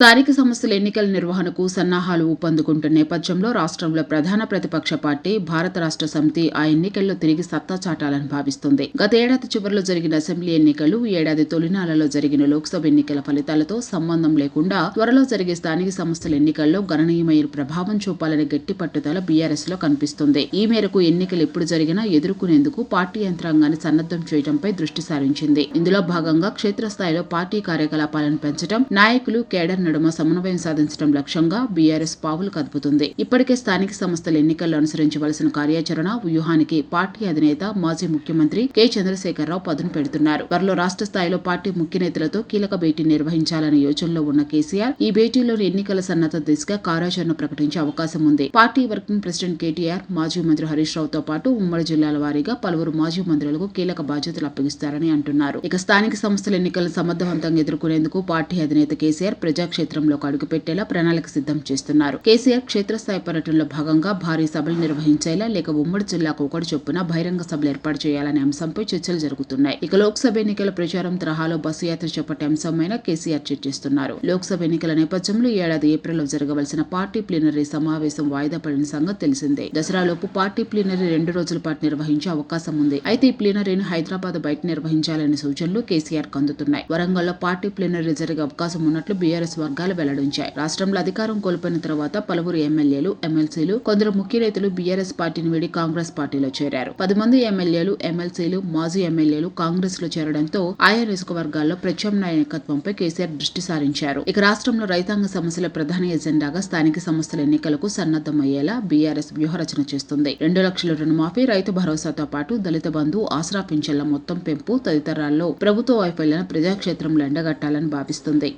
స్థానిక సంస్థల ఎన్నికల నిర్వహణకు సన్నాహాలు ఊపందుకుంటున్న నేపథ్యంలో రాష్ట్రంలో ప్రధాన ప్రతిపక్ష పార్టీ భారత రాష్ట్ర సమితి ఆ ఎన్నికల్లో తిరిగి సత్తా చాటాలని భావిస్తుంది. గత ఏడాది చివరిలో జరిగిన అసెంబ్లీ ఎన్నికలు ఈ ఏడాది తొలినాళ్ళలో జరిగిన లోక్సభ ఎన్నికల ఫలితాలతో సంబంధం లేకుండా త్వరలో జరిగే స్థానిక సంస్థల ఎన్నికల్లో గణనీయమైన ప్రభావం చూపాలని గట్టి పట్టుదల బీఆర్ఎస్లో కనిపిస్తుంది. ఈ మేరకు ఎన్నికలు ఎప్పుడు జరిగినా ఎదుర్కొనేందుకు పార్టీ యంత్రాంగాన్ని సన్నద్ధం చేయడంపై దృష్టి సారించింది. ఇందులో భాగంగా క్షేత్రస్థాయిలో పార్టీ కార్యకలాపాలను పెంచడం నాయకులు కేడర్ నడుమ సమన్వయం సాధించడం లక్ష్యంగా బీఆర్ఎస్ పావులు కదుపుతుంది. ఇప్పటికే స్థానిక సంస్థల ఎన్నికల్లో అనుసరించవలసిన కార్యాచరణ వ్యూహానికి పార్టీ అధినేత మాజీ ముఖ్యమంత్రి కె. చంద్రశేఖరరావు పదును పెడుతున్నారు. త్వరలో రాష్ట్ర స్థాయిలో పార్టీ ముఖ్య నేతలతో కీలక భేటీ నిర్వహించాలనే యోచనలో ఉన్న కేసీఆర్ ఈ భేటీలోని ఎన్నికల సన్నద్ధ దిశగా కార్యాచరణ ప్రకటించే అవకాశం ఉంది. పార్టీ వర్కింగ్ ప్రెసిడెంట్ కేటీఆర్ మాజీ మంత్రి హరీష్ రావుతో పాటు ఉమ్మడి జిల్లాల వారీగా పలువురు మాజీ మంత్రులకు కీలక బాధ్యతలు అప్పగిస్తారని అంటున్నారు. ఇక స్థానిక సంస్థల ఎన్నికలను సమర్థవంతంగా ఎదుర్కొనేందుకు పార్టీ అధినేత కేసీఆర్ క్షేత్రంలోకి అడుగుపెట్టేలా ప్రణాళిక సిద్ధం చేస్తున్నారు. కేసీఆర్ క్షేత్రస్థాయి పర్యటనలో భాగంగా భారీ సభలు నిర్వహించేలా లేక ఉమ్మడి జిల్లాకు ఒకటి చొప్పున బహిరంగ సభలు ఏర్పాటు చేయాలనే అంశంపై చర్చలు జరుగుతున్నాయి. ఇక లోక్సభ ఎన్నికల ప్రచారం తరహాలో బస్సు యాత్ర చేపట్టే అంశమైన కేసీఆర్ చర్చిస్తున్నారు. లోక్సభ ఎన్నికల నేపథ్యంలో ఏడాది ఏప్రిల్లో జరగవలసిన పార్టీ ప్లీనరీ సమావేశం వాయిదా పడిన సంగతి తెలిసిందే. దసరాలోపు పార్టీ ప్లీనరీ రెండు రోజుల పాటు నిర్వహించే అవకాశం ఉంది. అయితే ఈ ప్లీనరీని హైదరాబాద్ బయట నిర్వహించాలనే సూచనలు కేసీఆర్ అందుతున్నాయి. వరంగల్లో పార్టీ ప్లీనరీ జరిగే అవకాశం ఉన్నట్లు బీఆర్ఎస్ వర్గాలు వెల్లడించాయి. రాష్ట్రంలో అధికారం కోల్పోయిన తర్వాత పలువురు ఎమ్మెల్యేలు ఎమ్మెల్సీలు కొందరు ముఖ్య నేతలు బీఆర్ఎస్ పార్టీని వీడి కాంగ్రెస్ పార్టీలో చేరారు. పది మంది ఎమ్మెల్యేలు ఎమ్మెల్సీలు మాజీ ఎమ్మెల్యేలు కాంగ్రెస్లో చేరడంతో ఆయా నియోజకవర్గాల్లో ప్రత్యామ్నాయ నాయకత్వంపై కేసీఆర్ దృష్టి సారించారు. ఇక రాష్ట్రంలో రైతాంగ సమస్యల ప్రధాన ఎజెండాగా స్థానిక సంస్థల ఎన్నికలకు సన్నద్దమయ్యేలా బీఆర్ఎస్ వ్యూహరచన చేస్తుంది. రెండు లక్షల రుణమాఫీ రైతు భరోసాతో పాటు దళిత బంధు ఆసరా పింఛన్ల మొత్తం పెంపు తదితరాల్లో ప్రభుత్వ వైఫల్యాన్ని ప్రజాక్షేత్రంలో ఎండగట్టాలని భావిస్తుంది.